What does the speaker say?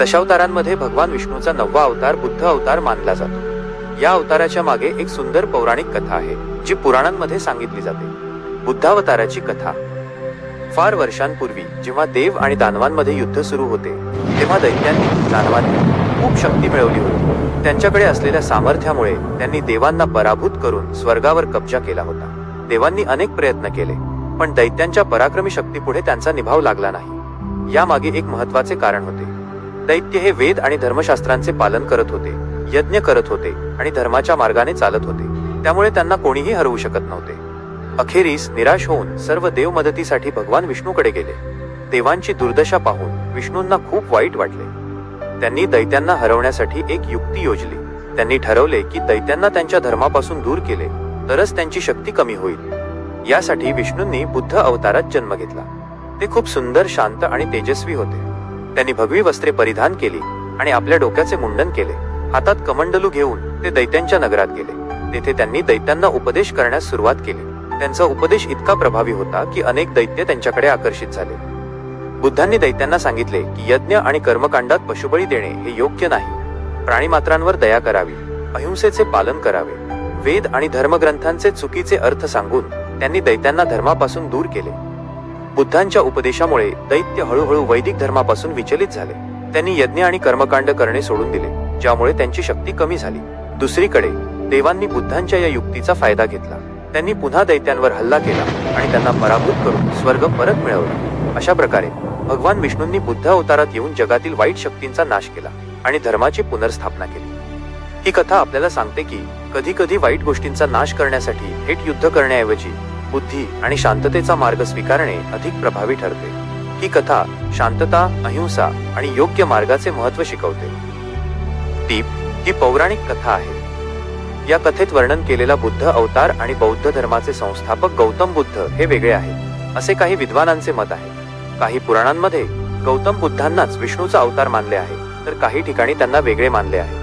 दशावतारांमध्ये भगवान विष्णूचा नववा अवतार बुद्ध अवतार मानला जातो. या अवताराच्या मागे एक सुंदर पौराणिक कथा आहे जी पुराणांमध्ये सांगितली जाते. बुद्धावताराची कथा. फार वर्षांपूर्वी जेव्हा देव आणि दानवांमध्ये युद्ध सुरू होते तेव्हा दैत्यांनी दानवांनी खूप शक्ती मिळवली होती. त्यांच्याकडे असलेल्या सामर्थ्यामुळे त्यांनी देवांना पराभूत करून स्वर्गावर कब्जा केला होता. देवांनी अनेक प्रयत्न केले पण दैत्यांच्या पराक्रमी शक्तीपुढे त्यांचा निभाव लागला नाही. यामागे एक महत्त्वाचे कारण होते. दैत्य हे वेद आणि धर्मशास्त्रांचे पालन करत होते यज्ञ करत होते आणि धर्माच्या मार्गाने चालत होते. त्यामुळे त्यांना कोणीही हरवू शकत नव्हते. अखेरीस निराश होऊन सर्व देव मदतीसाठी भगवान विष्णूकडे गेले. देवांची दुर्दशा पाहून विष्णूंना खूप वाईट वाटले. त्यांनी दैत्यांना हरवण्यासाठी एक युक्ती योजली. त्यांनी ठरवले की दैत्यांना त्यांच्या धर्मापासून दूर केले तरच त्यांची शक्ती कमी होईल. यासाठी विष्णूंनी बुद्ध अवतारात जन्म घेतला. ते खूप सुंदर शांत आणि तेजस्वी होते. त्यांनी भगवी वस्त्रे परिधान केली आणि आपल्या डोक्याचे मुंडन केले. हातात कमंडलू घेऊन ते दैत्यांच्या नगरात गेले. तेथे त्यांनी दैत्यांना उपदेश करण्यास सुरुवात केली. त्यांचा उपदेश इतका प्रभावी होता की अनेक दैत्य त्यांच्याकडे आकर्षित झाले. बुद्धांनी दैत्यांना सांगितले की यज्ञ आणि कर्मकांडात पशुबळी देणे हे योग्य नाही. प्राणीमात्रांवर दया करावी अहिंसेचे पालन करावे. वेद आणि धर्मग्रंथांचे चुकीचे अर्थ सांगून त्यांनी दैत्यांना धर्मापासून दूर केले. बुद्धांच्या उपदेशामुळे दैत्य हळूहळू वैदिक धर्मापासून विचलित झाले. त्यांनी यज्ञ आणि कर्मकांड करणे सोडून दिले ज्यामुळे त्यांची शक्ती कमी झाली. दुसरीकडे देवांनी बुद्धांच्या या युक्तीचा फायदा घेतला. त्यांनी पुन्हा दैत्यांवर हल्ला केला आणि त्यांना पराभूत करून स्वर्ग परत मिळवला. अशा प्रकारे भगवान विष्णूंनी बुद्ध अवतारात येऊन जगातील वाईट शक्तींचा नाश केला आणि धर्माची पुनर्स्थापना केली. ही कथा आपल्याला सांगते की कधी कधी वाईट गोष्टींचा नाश करण्यासाठी थेट युद्ध करण्याऐवजी बुद्धी आणि शांततेचा मार्ग स्वीकारणे अधिक प्रभावी ठरते. ही कथा शांतता अहिंसा आणि योग्य मार्गाचे महत्त्व शिकवते. दीप ही पौराणिक कथा आहे. या कथेत वर्णन केलेला बुद्ध अवतार आणि बौद्ध धर्माचे संस्थापक गौतम बुद्ध हे वेगळे आहेत असे काही विद्वानांचे मत आहे. काही पुराणांमध्ये गौतम बुद्धांनाच विष्णूचा अवतार मानले आहे तर काही ठिकाणी त्यांना वेगळे मानले आहे.